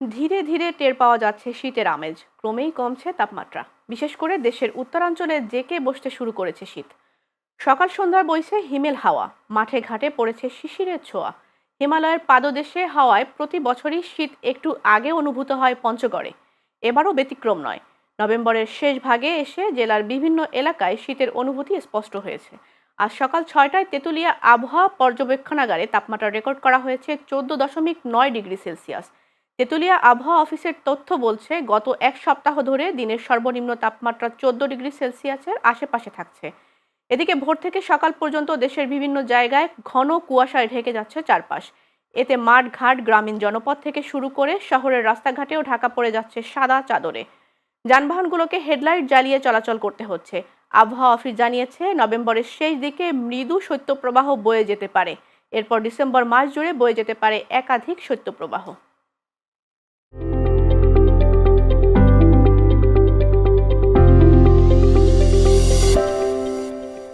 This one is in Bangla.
ধীরে ধীরে টের পাওয়া যাচ্ছে শীতের আমেজ। ক্রমেই কমছে তাপমাত্রা। বিশেষ করে দেশের উত্তরাঞ্চলে জেকে বসতে শুরু করেছে শীত। সকাল সন্ধ্যার বইছে হিমেল হাওয়া। মাঠে ঘাটে পড়েছে শিশিরের ছোঁয়া। হিমালয়ের পাদদেশে হাওয়ায় প্রতি বছরই শীত একটু আগে অনুভূত হয় পঞ্চগড়ে। এবারও ব্যতিক্রম নয়। নভেম্বরের শেষ ভাগে এসে জেলার বিভিন্ন এলাকায় শীতের অনুভূতি স্পষ্ট হয়েছে। আজ সকাল ছয়টায় তেঁতুলিয়া আবহাওয়া পর্যবেক্ষণাগারে তাপমাত্রা রেকর্ড করা হয়েছে চোদ্দ দশমিক নয় ডিগ্রি সেলসিয়াস। তেঁতুলিয়া আবহাওয়া অফিসের তথ্য বলছে, গত এক সপ্তাহ ধরে দিনের সর্বনিম্ন তাপমাত্রা চোদ্দ ডিগ্রি সেলসিয়াসের আশেপাশে থাকছে। এদিকে ভোর থেকে সকাল পর্যন্ত দেশের বিভিন্ন জায়গায় ঘন কুয়াশায় ঢেকে যাচ্ছে চারপাশ। এতে মাঠ ঘাট গ্রামীণ জনপদ থেকে শুরু করে শহরের রাস্তাঘাটেও ঢাকা পড়ে যাচ্ছে সাদা চাদরে। যানবাহনগুলোকে হেডলাইট জ্বালিয়ে চলাচল করতে হচ্ছে। আবহাওয়া অফিস জানিয়েছে, নভেম্বরের শেষ দিকে মৃদু শৈত্যপ্রবাহ বয়ে যেতে পারে। এরপর ডিসেম্বর মাস জুড়ে বয়ে যেতে পারে একাধিক শৈত্যপ্রবাহ।